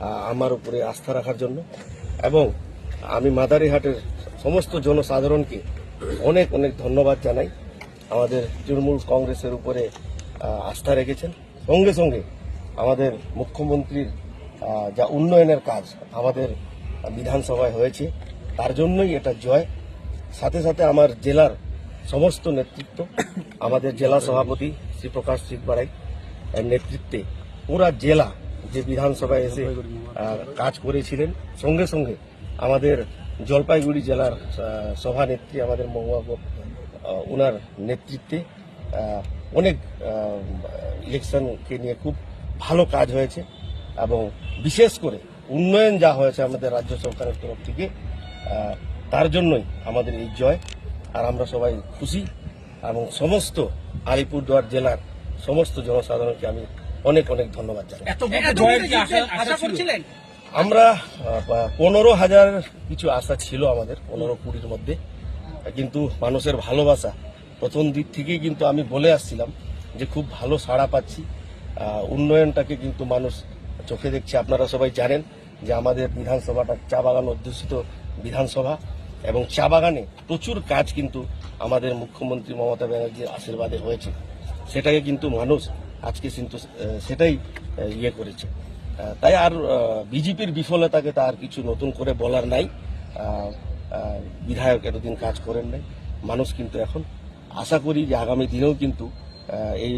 আমার উপরে আস্থা রাখার জন্য। এবং আমি মাদারিহাটের সমস্ত জনসাধারণকে অনেক অনেক ধন্যবাদ জানাই। আমাদের তৃণমূল কংগ্রেসের উপরে আস্থা রেখেছেন। সঙ্গে সঙ্গে আমাদের মুখ্যমন্ত্রীর যা উন্নয়নের কাজ আমাদের বিধানসভায় হয়েছে, তার জন্যই এটা জয়। সাথে সাথে আমার জেলার সমস্ত নেতৃত্ব, আমাদের জেলা সভাপতি শ্রী প্রকাশ এর নেতৃত্বে পুরা জেলা যে বিধানসভায় এসে কাজ করেছিলেন সঙ্গে সঙ্গে আমাদের জলপাইগুড়ি জেলার সভানেত্রী আমাদের মহুয়া গো- আহ, ওনার নেতৃত্বে অনেক ইলেকশনকে নিয়ে খুব ভালো কাজ হয়েছে এবং বিশেষ করে উন্নয়ন যা হয়েছে আমাদের রাজ্য সরকারের তরফ থেকে তার জন্যই আমাদের এই জয়। আর আমরা সবাই খুশি এবং সমস্ত আলিপুরদুয়ার জেলার সমস্ত জনসাধারণকে আমি অনেক অনেক ধন্যবাদ জানাই। আমরা পনেরো হাজার কিছু আশা ছিল আমাদের পনেরো কুড়ির মধ্যে। কিন্তু মানুষের ভালোবাসা প্রথম দিক থেকেই কিন্তু আমি বলে আসছিলাম যে খুব ভালো সাড়া পাচ্ছি। উন্নয়নটাকে কিন্তু মানুষ চোখে দেখছে। আপনারা সবাই জানেন যে আমাদের বিধানসভাটা চা বাগান অধ্যুষিত বিধানসভা এবং চা বাগানে প্রচুর কাজ কিন্তু আমাদের মুখ্যমন্ত্রী মমতা ব্যানার্জির আশীর্বাদে হয়েছে। সেটাকে কিন্তু মানুষ আজকে কিন্তু সেটাই ইয়ে করেছে। তাই আর বিজেপির বিফলতাকে তার কিছু নতুন করে বলার নাই। বিধায়ক এতদিন কাজ করেন নাই। মানুষ কিন্তু এখন আশা করি যে আগামী দিনেও কিন্তু এই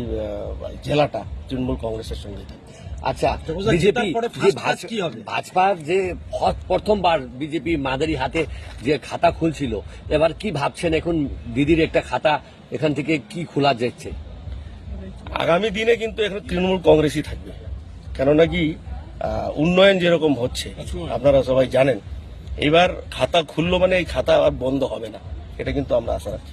জেলাটা তৃণমূল কংগ্রেসের সঙ্গে থাকবে। আচ্ছা বিজেপি জেতার পরে যে? ভাজপার প্রথমবার বিজেপি মাদারি হাতে যে খাতা খুলছিল এবার কি ভাবছেন এখন দিদির একটা খাতা এখান থেকে কি খোলা যাচ্ছে? আগামী দিনে কিন্তু এখানে তৃণমূল কংগ্রেসই থাকবে। কেননা কি উন্নয়ন যেরকম হচ্ছে আপনারা সবাই জানেন এবার খাতা খুললো মানে এই খাতা আর বন্ধ হবে না। এটা কিন্তু আমরা আশা রাখছি।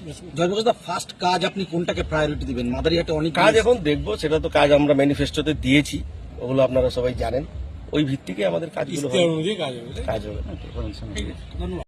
ফার্স্ট কাজ আপনি কোনটাকে প্রায়োরিটি দিবেন? মাদারিহাটে অনেক কাজ এখন দেখব সেটা তো কাজ আমরা ম্যানিফেস্টোতে দিয়েছি ওগুলো আপনারা সবাই জানেন। ওই ভিত্তিকে আমাদের কাজগুলো হবে। কাজ হবে। ধন্যবাদ।